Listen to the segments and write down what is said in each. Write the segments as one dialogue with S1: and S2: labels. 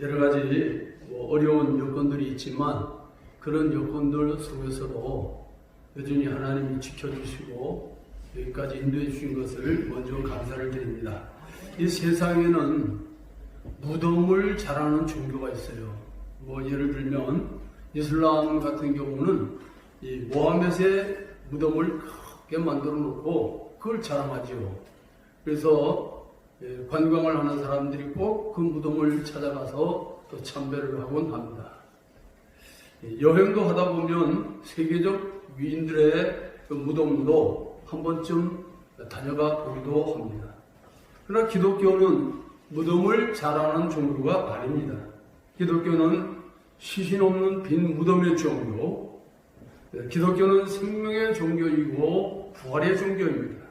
S1: 여러 가지 뭐 어려운 여건들이 있지만 그런 여건들 속에서도 여전히 하나님이 지켜주시고 여기까지 인도해 주신 것을 먼저 감사를 드립니다. 이 세상에는 무덤을 잘하는 종교가 있어요. 뭐 예를 들면 이슬람 같은 경우는 이 모하멧의 무덤을 크게 만들어 놓고 그걸 자랑하지요. 그래서 예, 관광을 하는 사람들이 꼭 그 무덤을 찾아가서 또 참배를 하곤 합니다. 예, 여행도 하다 보면 세계적 위인들의 그 무덤도 한 번쯤 다녀가 보기도 합니다. 그러나 기독교는 무덤을 자랑하는 종교가 아닙니다. 기독교는 시신 없는 빈 무덤의 종교, 예, 기독교는 생명의 종교이고 부활의 종교입니다.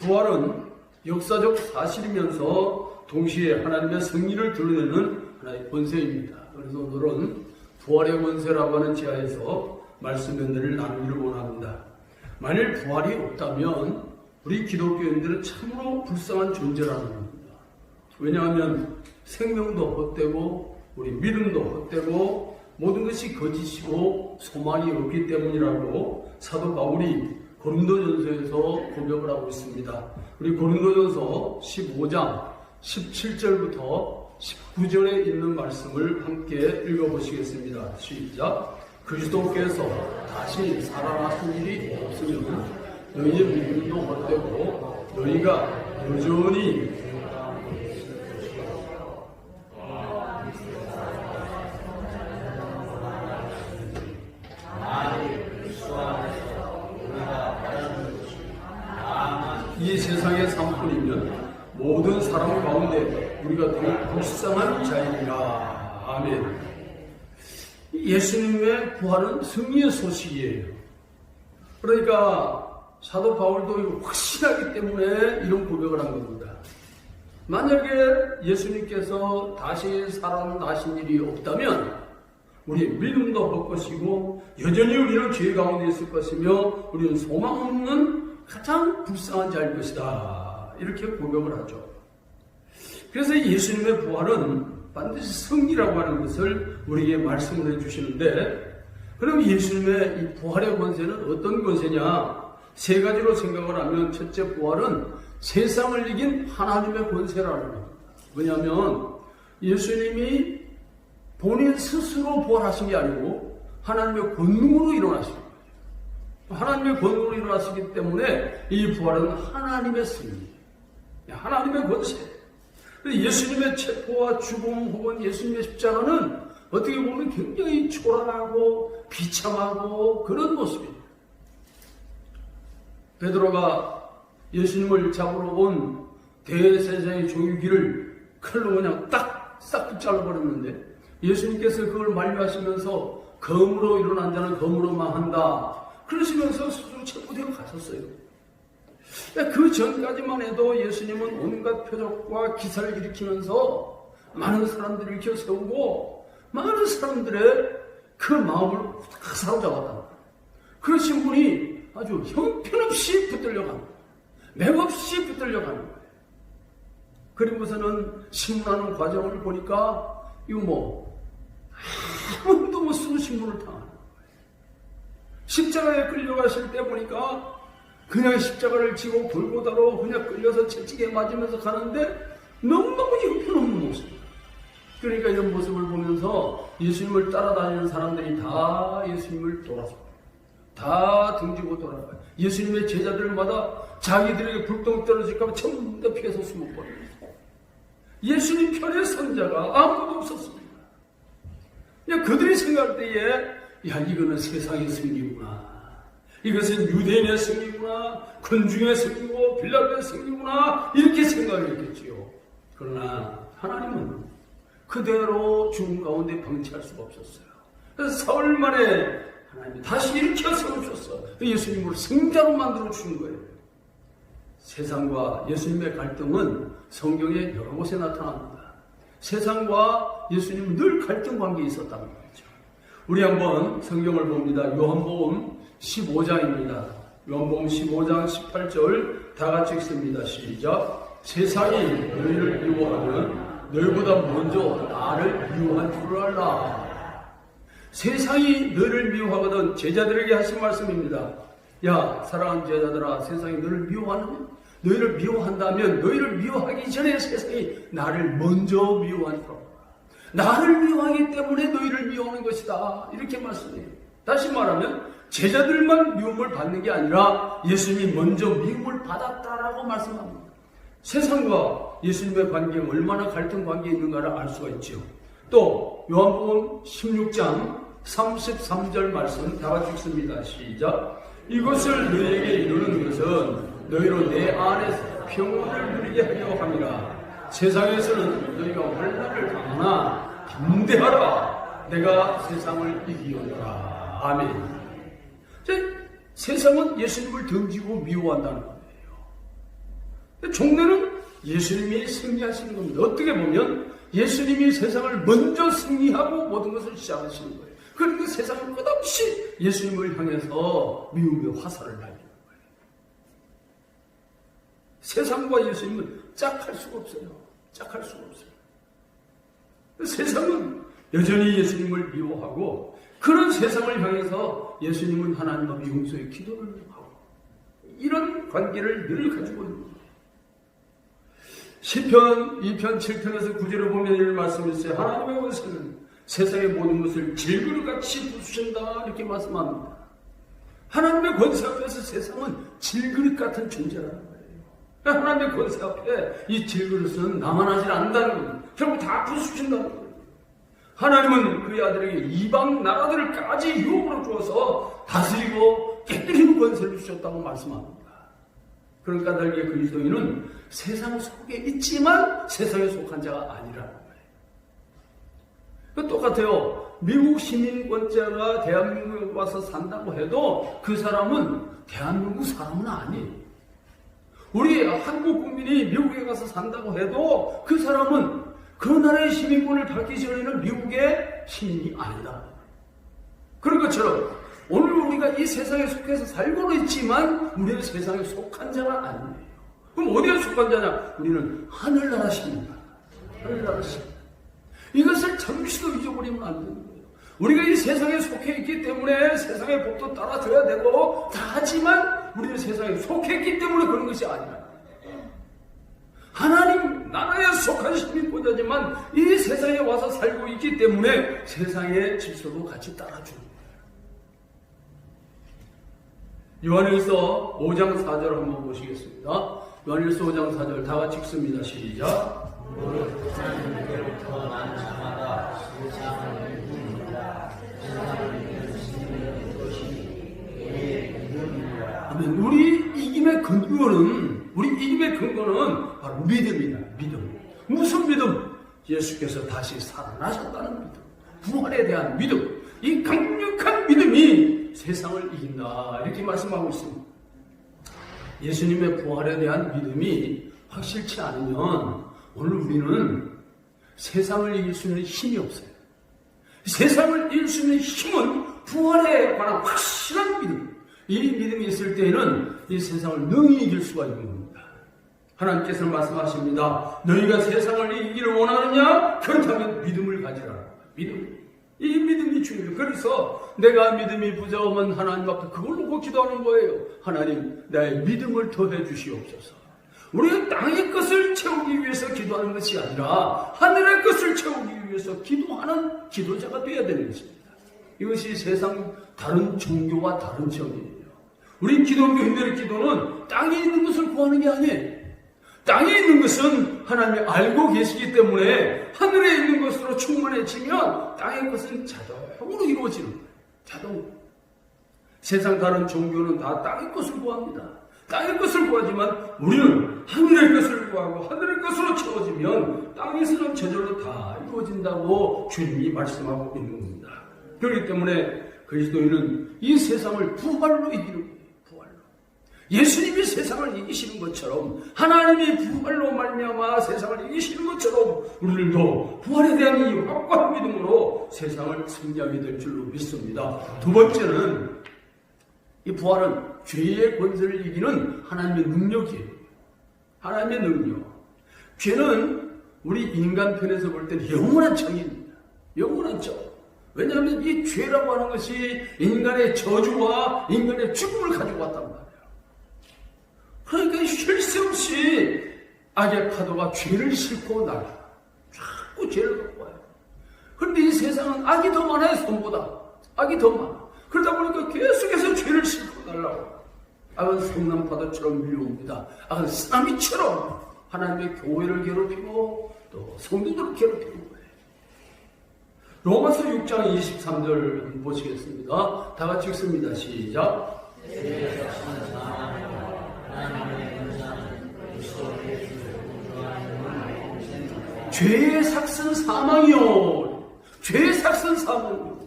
S1: 부활은 역사적 사실이면서 동시에 하나님의 승리를 드러내는 하나의 권세입니다. 그래서 오늘은 부활의 권세라고 하는 지하에서 말씀 연대를 나누기를 원합니다. 만일 부활이 없다면 우리 기독교인들은 참으로 불쌍한 존재라는 겁니다. 왜냐하면 생명도 헛되고 우리 믿음도 헛되고 모든 것이 거짓이고 소망이 없기 때문이라고 사도 바울이 고린도전서에서 고백을 하고 있습니다. 우리 고린도전서 15장 17절부터 19절에 있는 말씀을 함께 읽어보시겠습니다. 시작. 그리스도께서 다시 살아나신 일이 없으면 너희의 믿음도 헛되고 너희가 여전히 이 세상의 삶뿐이면 모든 사람 가운데 우리가 더 불쌍한 자이니라. 아멘. 예수님의 부활은 승리의 소식이에요. 그러니까 사도 바울도 확신하기 때문에 이런 고백을 한 겁니다. 만약에 예수님께서 다시 살아나신 일이 없다면 우리 믿음도 헛것이고 여전히 우리는 죄 가운데 있을 것이며 우리는 소망 없는 가장 불쌍한 자일 것이다. 이렇게 고백을 하죠. 그래서 예수님의 부활은 반드시 승리라고 하는 것을 우리에게 말씀을 해주시는데 그럼 예수님의 이 부활의 권세는 어떤 권세냐? 세 가지로 생각을 하면 첫째 부활은 세상을 이긴 하나님의 권세라는 겁니다. 왜냐하면 예수님이 본인 스스로 부활하신 게 아니고 하나님의 권능으로 일어나신 거예요. 하나님의 권능으로 일어나시기 때문에 이 부활은 하나님의 승리, 하나님의 권세. 예수님의 체포와 죽음 혹은 예수님의 십자가는 어떻게 보면 굉장히 초라하고 비참하고 그런 모습입니다. 베드로가 예수님을 잡으러 온 대세자의 종유기를 칼로 그냥 딱싹 잘라버렸는데 예수님께서 그걸 만류하시면서 검으로 일어난 자는 검으로만 한다. 그러시면서 스스로 체포되어 가셨어요. 그 전까지만 해도 예수님은 온갖 표적과 기사를 일으키면서 많은 사람들을 일으켜 세우고 많은 사람들의 그 마음을 다 사로잡았다. 그러신 분이 아주 형편없이 붙들려가는 거예요. 맥없이 붙들려가는 거예요. 그리고서는 신문하는 과정을 보니까 이거 뭐 아무도 못 쓰는 신문을 당하는 거예요. 십자가에 끌려가실 때 보니까 그냥 십자가를 지고 골고다로 그냥 끌려서 채찍에 맞으면서 가는데 너무너무 형편없는 모습. 그러니까 이런 모습을 보면서 예수님을 따라다니는 사람들이 다 예수님을 돌아서 다 등지고 돌아가요. 예수님의 제자들마다 자기들에게 불똥 떨어질까봐 전부 다 피해서 숨어버려요. 예수님 편의 선자가 아무도 없었습니다. 야, 그들이 생각할 때에, 야, 이거는 세상의 승리구나. 이것은 유대인의 승리구나, 군중의 승리고, 빌라도의 승리구나, 이렇게 생각을 했겠지요. 그러나 하나님은 그대로 죽음 가운데 방치할 수가 없었어요. 그래서 사흘 만에 하나님이 다시 일으켜 세우셨어. 예수님을 승자로 만들어 주신 거예요. 세상과 예수님의 갈등은 성경에 여러 곳에 나타납니다. 세상과 예수님은 늘 갈등 관계에 있었다는 거죠. 우리 한번 성경을 봅니다. 요한복음 15장입니다. 요한복음 15장 18절 다 같이 읽습니다. 시작. 세상이 너희를 미워하면 너희보다 먼저 나를 미워한 줄을 알라. 세상이 너를 미워하거든 제자들에게 하신 말씀입니다. 야 사랑하는 제자들아 세상이 너를 미워하느냐? 너희를 미워한다면 너희를 미워하기 전에 세상이 나를 먼저 미워한 거라. 나를 미워하기 때문에 너희를 미워하는 것이다. 이렇게 말씀해요. 다시 말하면 제자들만 미움을 받는 게 아니라 예수님이 먼저 미움을 받았다라고 말씀합니다. 세상과 예수님의 관계가 얼마나 갈등 관계에 있는가를 알 수가 있죠. 또 요한복음 16장 33절 말씀 다 같이 읽습니다. 시작. 이것을 너희에게 이루는 것은 너희로 내 안에서 평온을 누리게 하려 함이라. 세상에서는 너희가 환난을 당하나 담대하라. 내가 세상을 이기었노라. 아멘. 제- 세상은 예수님을 던지고 미워한다는 거예요. 종래는 예수님이 승리하시는 겁니다. 어떻게 보면 예수님이 세상을 먼저 승리하고 모든 것을 시작하시는 거예요. 그러니까 세상은 끝없이 예수님을 향해서 미움의 화살을 날리는 거예요. 세상과 예수님은 짝할 수가 없어요. 짝할 수가 없어요. 세상은 여전히 예수님을 미워하고 그런 세상을 향해서 예수님은 하나님 앞에 용서의 기도를 하고 이런 관계를 늘 가지고 있는 거예요. 시편 2편 7편에서 구절을 보면 이런 말씀이 있어요. 하나님의 원수는 세상의 모든 것을 질그릇같이 부수신다 이렇게 말씀합니다. 하나님의 권세 앞에서 세상은 질그릇 같은 존재라는 거예요. 하나님의 권세 앞에 이 질그릇은 남아나질 않는다는 거예요. 결국 다 부수신다는 거예요. 하나님은 그의 아들에게 이방 나라들까지 유혹으로 주어서 다스리고 깨뜨리는 권세를 주셨다고 말씀합니다. 그러니까 달게 그리스도인은 세상 속에 있지만 세상에 속한 자가 아니라는 거예요. 그 똑같아요. 미국 시민권자가 대한민국에 와서 산다고 해도 그 사람은 대한민국 사람은 아니에요. 우리 한국 국민이 미국에 가서 산다고 해도 그 사람은 그 나라의 시민권을 받기 전에는 미국의 시민이 아니다. 그런 것처럼 오늘 우리가 이 세상에 속해서 살고는 있지만 우리는 세상에 속한 자가 아니에요. 그럼 어디에 속한 자냐? 우리는 하늘나라 시민이다. 하늘나라 시민. 이것을 잠시도 잊어버리면 안 되는 거예요. 우리가 이 세상에 속해 있기 때문에 세상의 법도 따라줘야 되고 다 하지만 우리는 세상에 속했기 때문에 그런 것이 아니라 하나님 나라에 속한 시민권자지만 이 세상에 와서 살고 있기 때문에 세상의 질서도 같이 따라주는. 요한일서 5장 4절 한번 보시겠습니다. 요한일서 5장 4절 다 같이 읽습니다. 시작. 아멘. 우리 이김의 근거는 우리 이김의 근거는 바로 믿음이다. 믿음. 무슨 믿음? 예수께서 다시 살아나셨다는 믿음. 부활에 대한 믿음. 이 강력한 믿음이 세상을 이긴다. 이렇게 말씀하고 있습니다. 예수님의 부활에 대한 믿음이 확실치 않으면 오늘 우리는 세상을 이길 수 있는 힘이 없어요. 세상을 이길 수 있는 힘은 부활에 관한 확실한 믿음. 이 믿음이 있을 때에는 이 세상을 능히 이길 수가 있는 겁니다. 하나님께서는 말씀하십니다. 너희가 세상을 이기기를 원하느냐? 그렇다면 믿음을 가지라. 믿음. 이 믿음이 중요해요. 그래서 내가 믿음이 부족하면 하나님 앞에 그걸 놓고 기도하는 거예요. 하나님, 나의 믿음을 더해 주시옵소서. 우리가 땅의 것을 채우기 위해서 기도하는 것이 아니라 하늘의 것을 채우기 위해서 기도하는 기도자가 되어야 되는 것입니다. 이것이 세상 다른 종교와 다른 점이에요. 우리 기독교인들의 기도는 땅에 있는 것을 구하는 게 아니에요. 땅에 있는 것은 하나님이 알고 계시기 때문에 하늘에 있는 것으로 충만해지면 땅의 것은 자동으로 이루어지는 거예요. 자동. 세상 다른 종교는 다 땅의 것을 구합니다. 땅의 것을 구하지만 우리는 하늘의 것을 구하고 하늘의 것으로 채워지면 땅에서는 저절로 다 이루어진다고 주님이 말씀하고 있는 겁니다. 그렇기 때문에 그리스도인은 이 세상을 부활로 이기는. 예수님이 세상을 이기시는 것처럼 하나님이 부활로 말미암아 세상을 이기시는 것처럼 우리들도 부활에 대한 이 확고한 믿음으로 세상을 승리하게 될 줄로 믿습니다. 두 번째는 이 부활은 죄의 권세를 이기는 하나님의 능력이에요. 하나님의 능력. 죄는 우리 인간 편에서 볼 때는 영원한 정입니다. 영원한 정. 왜냐하면 이 죄라고 하는 것이 인간의 저주와 인간의 죽음을 가지고 왔단 말이에요. 그러니까 쉴 새 없이 악의 파도가 죄를 싣고 나가. 자꾸 죄를 갖고 와요. 그런데 이 세상은 악이 더 많아요, 선보다. 악이 더 많아. 그러다 보니까 계속해서 죄를 싣고 날라고. 악은 성난 파도처럼 밀려옵니다. 악은 쓰나미처럼 하나님의 교회를 괴롭히고 또 성도들을 괴롭히는 거예요. 로마서 6장 23절 보시겠습니다. 다 같이 읽습니다. 시작. 죄의 삭은 사망이요. 죄의 삭은 사망이요.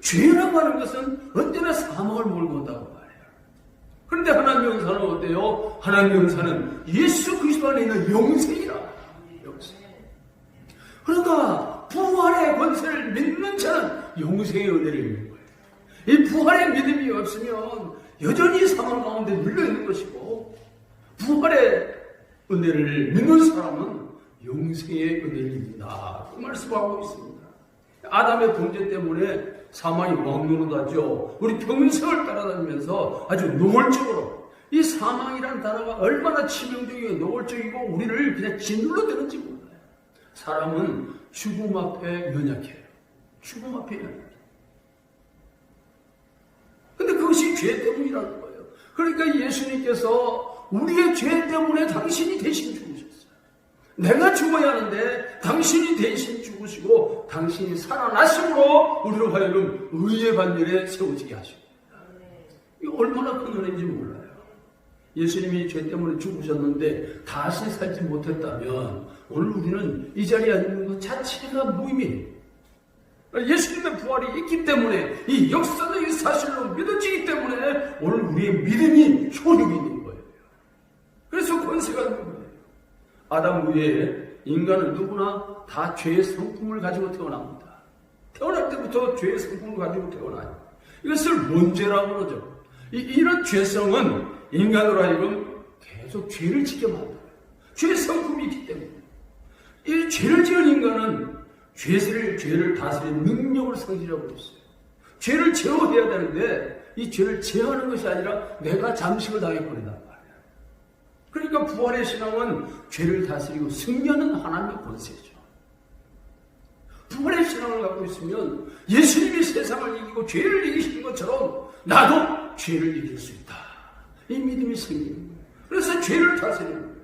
S1: 죄라고 하는 것은 언제나 사망을 몰고 온다고 말해요. 그런데 하나님 영사는 어때요? 하나님 영사는 예수 그리스도 안에 있는 영생이라. 영생. 그러니까 부활의 권세를 믿는 자는 영생의 은혜를. 이 부활의 믿음이 없으면 여전히 사망 가운데 눌려 있는 것이고 부활의 은혜를 믿는 사람은 영생의 은혜를 입는다. 그 말씀하고 있습니다. 아담의 범죄 때문에 사망이 왕노릇하죠. 우리 평생을 따라다니면서 아주 노골적으로 이 사망이라는 단어가 얼마나 치명적이고 노골적이고 우리를 그냥 짓눌러 대는지 몰라요. 사람은 죽음 앞에 연약해요. 죽음 앞에 연약해요. 근데 그것이 죄 때문이라는 거예요. 그러니까 예수님께서 우리의 죄 때문에 당신이 대신 죽으셨어요. 내가 죽어야 하는데 당신이 대신 죽으시고 당신이 살아나심으로 우리로 하여금 의의 반열에 세워지게 하시고 이거 얼마나 큰 은혜인지 몰라요. 예수님이 죄 때문에 죽으셨는데 다시 살지 못했다면 오늘 우리는 이 자리에 앉는 것 자체가 무의미해요. 예수님의 부활이 있기 때문에 이 역사적인 사실로 믿어지기 때문에 오늘 우리의 믿음이 효력이 있는 거예요. 그래서 권세가 있는 거예요. 아담 후에 인간은 누구나 다 죄의 성품을 가지고 태어납니다. 태어날 때부터 죄의 성품을 가지고 태어나요. 이것을 문제라고 그러죠. 이, 이런 죄성은 인간으로 하여금 계속 죄를 지게 만들어요. 죄의 성품이 있기 때문에. 이 죄를 지은 인간은 죄를, 죄를 다스리는 능력을 상실하고 있어요. 죄를 제어해야 되는데 이 죄를 제어하는 것이 아니라 내가 잠식을 말이에요. 그러니까 부활의 신앙은 죄를 다스리고 승리하는 하나님의 권세죠. 부활의 신앙을 갖고 있으면 예수님이 세상을 이기고 죄를 이기신 것처럼 나도 죄를 이길 수 있다. 이 믿음이 생기는 거예요. 그래서 죄를 다스리는 거예요.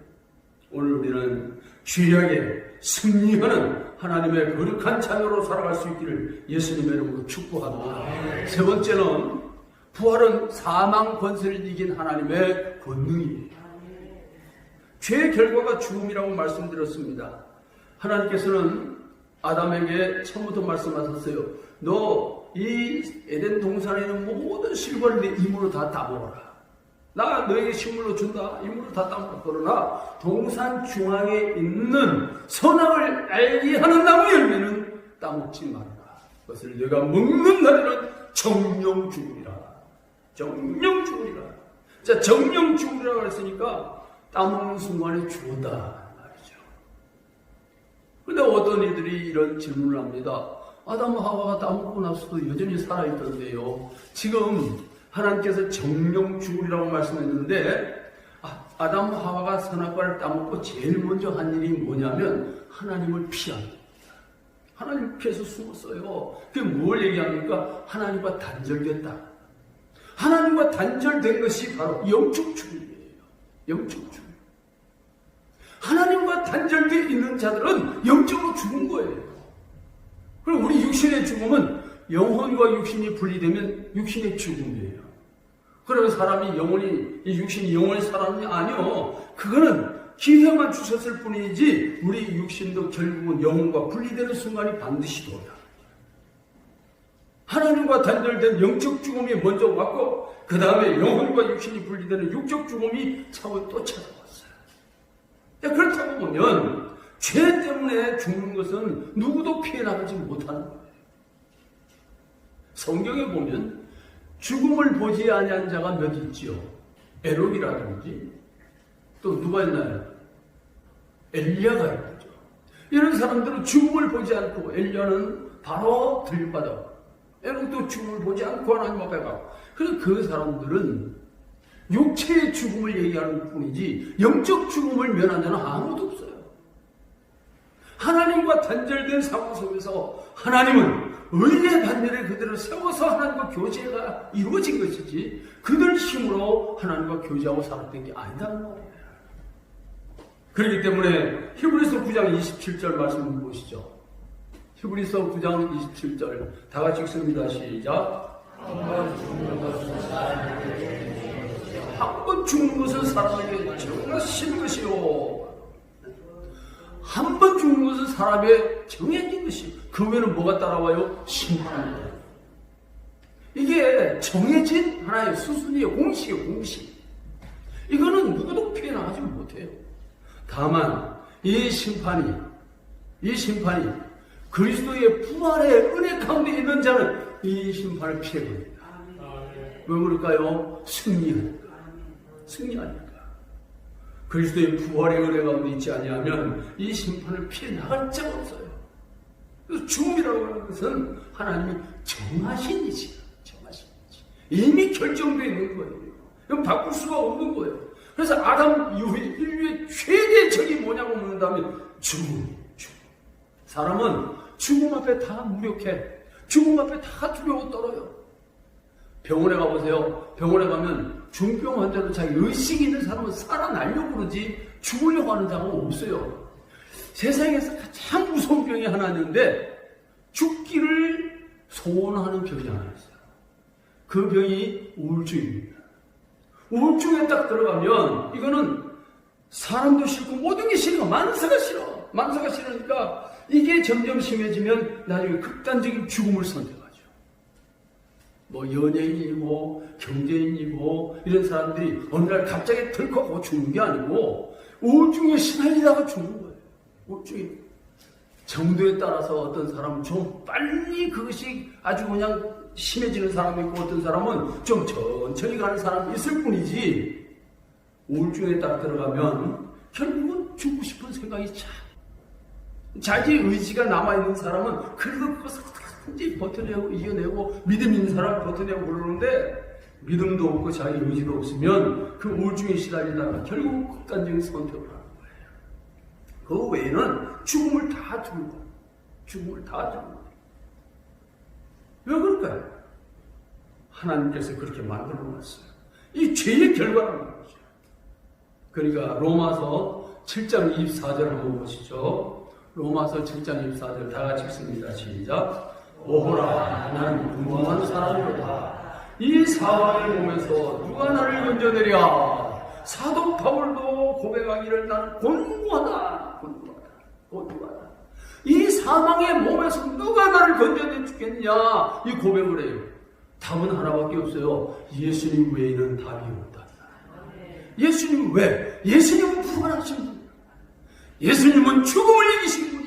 S1: 오늘 우리는 죄악에 승리하는 하나님의 거룩한 자녀로 살아갈 수 있기를 예수님의 이름으로 축복합니다. 세 번째는 부활은 사망 권세를 이긴 하나님의 권능이에요. 죄의 결과가 죽음이라고 말씀드렸습니다. 하나님께서는 아담에게 처음부터 말씀하셨어요. 너 이 에덴 동산에 있는 모든 실과를 내 힘으로 다 따먹어라. 나 너에게 식물로 준다. 힘으로 다 따먹어. 그러나 동산 중앙에 있는 선악을 알게 하는 나무 열매는 따먹지 말아라. 그것을 내가 먹는 날에는 정령 죽으리라. 정령 죽으리라. 자, 정령 죽으리라고 했으니까 따먹는 순간에 죽었다. 말이죠. 근데 어떤 이들이 이런 질문을 합니다. 아담 하와가 따먹고 나서도 여전히 살아있던데요. 지금 하나님께서 정령 죽으리라고 말씀했는데 아, 아담 하와가 선악과를 따먹고 제일 먼저 한 일이 뭐냐면 하나님을 피합니다. 하나님 피해서 숨었어요. 그게 뭘 얘기합니까? 하나님과 단절됐다. 하나님과 단절된 것이 바로 영적 죽음이에요. 영적 죽음. 하나님과 단절되어 있는 자들은 영적으로 죽은 거예요. 그럼 우리 육신의 죽음은 영혼과 육신이 분리되면 육신의 죽음이에요. 그러면 사람이 영혼이, 이 육신이 영혼의 사람이 아니요. 그거는 기회만 주셨을 뿐이지 우리 육신도 결국은 영혼과 분리되는 순간이 반드시 도야. 하나님과 단절된 영적 죽음이 먼저 왔고 그 다음에 영혼과 육신이 분리되는 육적 죽음이 차후 또 찾아왔어요. 그렇다고 보면 죄 때문에 죽는 것은 누구도 피해 나가지 못하는 거예요. 성경에 보면 죽음을 보지 아니한 자가 몇 있지요. 에녹이라든지 또 누가 있나요? 엘리야가 있죠. 이런 사람들은 죽음을 보지 않고 엘리야는 바로 들림받아. 에녹도 죽음을 보지 않고 하나님 앞에 가고. 그래서 그 사람들은 육체의 죽음을 얘기하는 뿐이지 영적 죽음을 면한 자는 아무도 없어요. 하나님과 단절된 상황 속에서 하나님은 의의 반열에 그들을 세워서 하나님과 교제가 이루어진 것이지 그들 힘으로 하나님과 교제하고 살았던 게 아니다는 말이에요. 그렇기 때문에 히브리서 9장 27절 말씀 보시죠. 히브리서 9장 27절 다 같이 읽습니다. 시작. 한 번 죽는 것은 사람에게 정하신 것이요. 한 번 죽는 것은 사람의 정해진 것이. 그러면 뭐가 따라와요? 심판입니다. 이게 정해진 하나의 수순이에요. 공식이에요, 공식. 이거는 누구도 피해나가지 못해요. 다만, 이 심판이, 이 심판이 그리스도의 부활의 은혜 가운데 있는 자는 이 심판을 피해버립니다. 왜 그럴까요? 승리하니까. 승리하니까. 그리스도의 부활의 은혜 가운데 있지 아니하면 이 심판을 피해 나갈 자가 없어요. 그래서 죽음이라고 하는 것은 하나님이 정하신 일이야. 정하신 일이. 이미 결정되어 있는 거예요. 이건 바꿀 수가 없는 거예요. 그래서 아담 이후에 인류의 최대 적이 뭐냐고 묻는다면 죽음, 죽음. 사람은 죽음 앞에 다 무력해. 죽음 앞에 다 두려워 떨어요. 병원에 가보세요. 병원에 가면 중병 환자로 자기 의식이 있는 사람은 살아나려고 그러지 죽으려고 하는 사람은 없어요. 세상에서 가장 무서운 병이 하나 있는데 죽기를 소원하는 병이 하나 있어요. 그 병이 우울증입니다. 우울증에 딱 들어가면 이거는 사람도 싫고 모든 게 싫어. 만사가 싫어. 만사가 싫으니까 이게 점점 심해지면 나중에 극단적인 죽음을 선택하죠. 뭐 연예인이고 경제인이고 이런 사람들이 어느 날 갑자기 덜컥하고 죽는 게 아니고 우울증에 시달리다가 죽는 거예요. 우울증이 정도에 따라서 어떤 사람은 좀 빨리 그것이 아주 그냥 심해지는 사람이 있고 어떤 사람은 좀 천천히 가는 사람이 있을 뿐이지 우울증에 딱 들어가면 결국은 죽고 싶은 생각이 차. 자기 의지가 남아있는 사람은 그래도 그것을 어떻게든지 버텨내고 이겨내고 믿음 있는 사람 버텨내고 그러는데 믿음도 없고 자기 의지도 없으면 그 우울증에 시달리다가 결국 극단적인 선택을 하는 거예요. 그 외에는 죽음을 다 두고 죽음을 다 두고 왜 그럴까요? 하나님께서 그렇게 만들어 놨어요. 이 죄의 결과라는 거죠. 그러니까 로마서 7장 24절 한번 보시죠. 로마서 7장 24절 다 같이 읽습니다. 시작. 오호라 나는 무모한 사람이로다. 이 사망을 보면서 누가 나를 건져내랴. 사도 바울도 고백하기를 나는 곤고하다. 곤고하다. 곤고하다. 이 사망의 몸에서 누가 나를 건져내 주겠냐. 이 고백을 해요. 답은 하나밖에 없어요. 예수님 외에는 답이 없다. 예수님 왜? 예수님은 부활하신 분. 예수님은 죽음을 이기신 분이에요.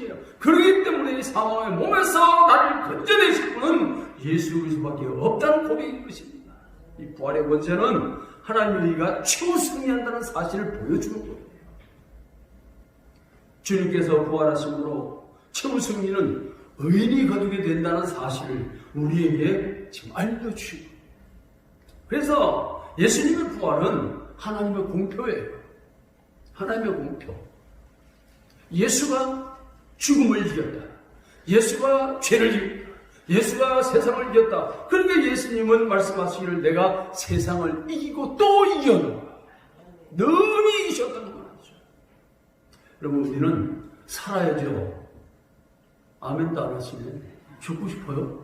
S1: 그렇기 때문에 이 사망의 몸에서 나를 건져내실 분은 예수 그리스도밖에 없다는 고백인 것입니다. 이 부활의 원죄는 하나님의 의가 최후 승리한다는 사실을 보여주는 거예요. 주님께서 부활하심으로 최후 승리는 의인이 거두게 된다는 사실을 우리에게 지금 알려주시고 그래서 예수님의 부활은 하나님의 공표예요. 하나님의 공표. 예수가 죽음을 이겼다. 예수가 죄를 이겼다. 예수가 세상을 이겼다. 그러니까 예수님은 말씀하시기를 내가 세상을 이기고 또 이겨노라. 능히 이기셨다는 말이죠. 여러분 우리는 살아야죠. 아멘도 안 하시네. 죽고 싶어요?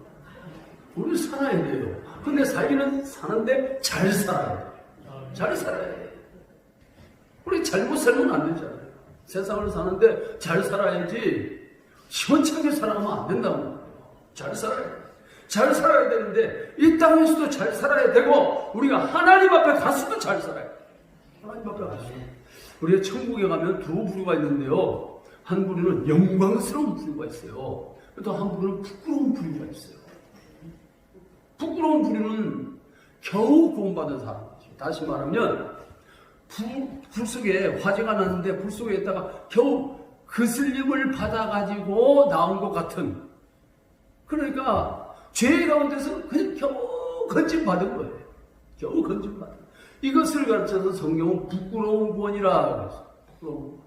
S1: 우리 살아야 돼요. 근데 살기는 사는데 잘 살아야 돼요. 잘 살아야 돼요. 우리 잘못 살면 안 되잖아요. 세상을 사는데 잘 살아야지 시원찮게 살아가면 안 된다고. 잘 살아야 돼. 잘 살아야 되는데 이 땅에서도 잘 살아야 되고 우리가 하나님 앞에 가서도 잘 살아야 돼. 하나님 앞에 가서. 우리가 천국에 가면 두 부류가 있는데요. 한 부류는 영광스러운 부류가 있어요. 또 한 부류는 부끄러운 부류가 있어요. 부끄러운 부류는 겨우 구원받은 사람이죠. 다시 말하면 불, 불 속에 화재가 났는데 불 속에 있다가 겨우 그슬림을 받아가지고 나온 것 같은 그러니까 죄 가운데서 그냥 겨우 건진받은 거예요. 겨우 건진받은 이것을 가르쳐서 성경은 부끄러운 구원이라 그랬어요. 부끄러운.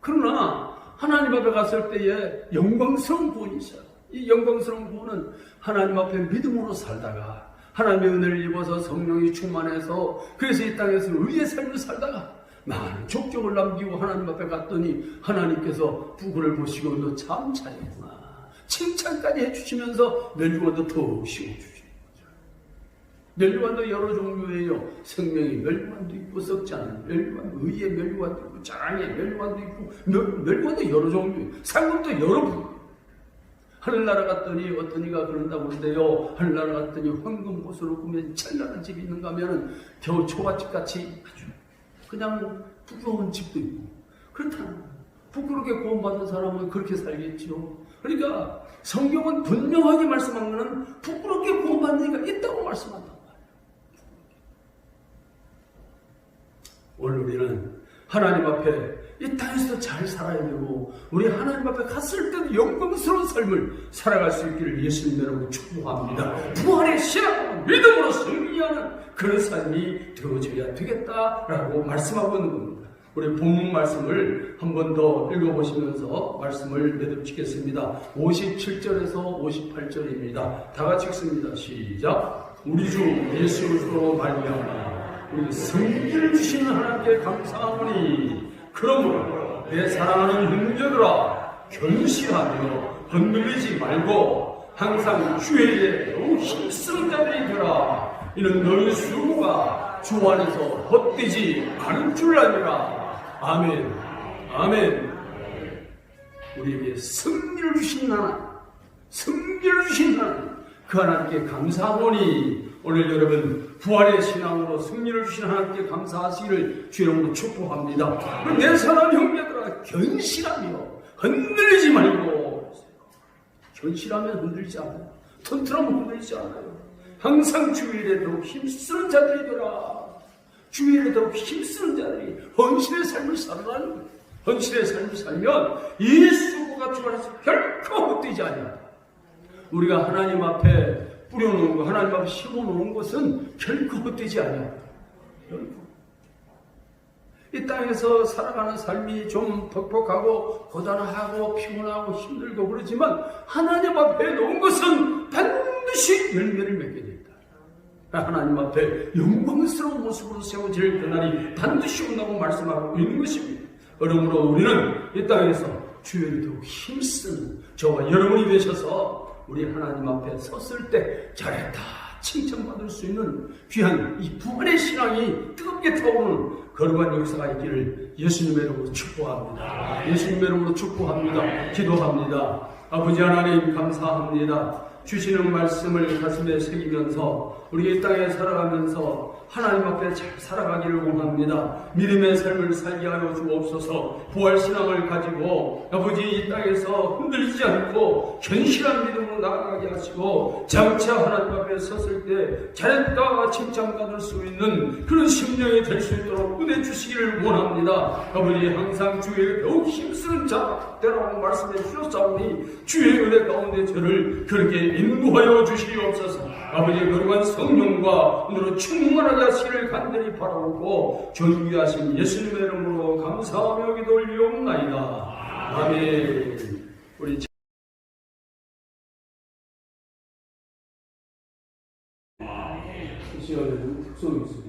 S1: 그러나 하나님 앞에 갔을 때에 영광스러운 구원이 있어요. 이 영광스러운 구원은 하나님 앞에 믿음으로 살다가 하나님의 은혜를 입어서 성령이 충만해서 그래서 이 땅에서 의의 삶을 살다가 많은 족적을 남기고 하나님 앞에 갔더니 하나님께서 부고를 보시고 너 참 잘했구나. 칭찬까지 해주시면서 멸류관도 더 씌워주시는 거죠. 멸류관도 여러 종류예요. 생명의 멸류관도 있고 썩지 않은 멸류관, 의의 멸류관도 있고 장의 멸류관도 있고 멸, 멸류관도 여러 종류, 상금도 여러 분. 하늘나라 갔더니 어떤 이가 그런다고 그러는데요. 하늘나라 갔더니 황금보수로 꾸민 찬란한 집이 있는가 하면은 겨우 초가집 같이 아주 그냥 부끄러운 집도 있고 그렇다는. 부끄럽게 구원받은 사람은 그렇게 살겠지요. 그러니까 성경은 분명하게 말씀한 것은 부끄럽게 구원받는 이가 있다고 말씀한단 말이에요. 오늘 우리는 하나님 앞에 이 땅에서 잘 살아야 되고 우리 하나님 앞에 갔을 때도 영광스러운 삶을 살아갈 수 있기를 예수님 이름으로 축복합니다. 부활의 신앙, 믿음으로 승리하는 그런 삶이 되어져야 되겠다라고 말씀하고 있는 겁니다. 우리 본문 말씀을 한 번 더 읽어보시면서 말씀을 매듭짓겠습니다. 57절에서 58절입니다. 다 같이 읽습니다. 시작. 우리 주 예수 그리스도로 말미암아 우리 승리를 주시는 하나님께 감사하오니 그러므로 내 사랑하는 형제들아 견실하며 흔들리지 말고 항상 주의 더욱 힘쓰는 자들이 되라. 이는 너희 수고가 주 안에서 헛되지 않을 줄 아니라 아멘. 아멘. 우리에게 승리를 주신 하나님 승리를 주신 하나님 그 하나님께 감사하오니 오늘 여러분 부활의 신앙으로 승리를 주신 하나님께 감사하시기를 주님으로 축복합니다. 내 사랑 형제들아 견실하며 흔들리지 말고 견실하면 흔들리지 않아요. 튼튼하면 흔들리지 않아요. 항상 주일에 더욱 힘쓰는 자들이 되라. 주일에 더욱 힘쓰는 자들이 헌신의 삶을 살아가는 거예요. 헌신의 삶을 살면 이 수고가 주 안에서 결코 헛되지 않아요. 우리가 하나님 앞에 뿌려놓은 것, 하나님 앞에 심어놓은 것은 결코 헛되지 않아요. 결코. 이 땅에서 살아가는 삶이 좀 퍽퍽하고 고단하고 피곤하고 힘들고 그러지만 하나님 앞에 놓은 것은 반드시 열매를 맺게 된다. 하나님 앞에 영광스러운 모습으로 세워질 그날이 반드시 온다고 말씀하고 있는 것입니다. 그러므로 우리는 이 땅에서 주의 더욱 힘쓰는 저와 여러분이 되셔서 우리 하나님 앞에 섰을 때 잘했다 칭찬받을 수 있는 귀한 이 부활의 신앙이 뜨겁게 타오르는 거룩한 역사가 있기를 예수님의 이름으로 축복합니다. 예수님의 이름으로 축복합니다. 기도합니다. 아버지 하나님 감사합니다. 주시는 말씀을 가슴에 새기면서 우리 이 땅에 살아가면서 하나님 앞에 잘 살아가기를 원합니다. 믿음의 삶을 살게 하여 주옵소서. 부활 신앙을 가지고 아버지 이 땅에서 흔들리지 않고 견실한 믿음으로 나아가게 하시고 장차 하나님 앞에 섰을 때 잘했다 칭찬받을 수 있는 그런 심령이 될 수 있도록 은혜 주시기를 원합니다. 아버지 항상 주의 더욱 힘쓰는 자 되라고 말씀해 주셨사오니 주의 은혜 가운데 저를 그렇게 인도하여 주시옵소서. 아버지 거룩한 성령과 오늘은 충만하게 하시기를 간절히 바라오고 존귀하신 예수님의 이름으로 감사하며 기도 올리옵나이다. 아멘. 우리 시간에는 특성이 있습니다.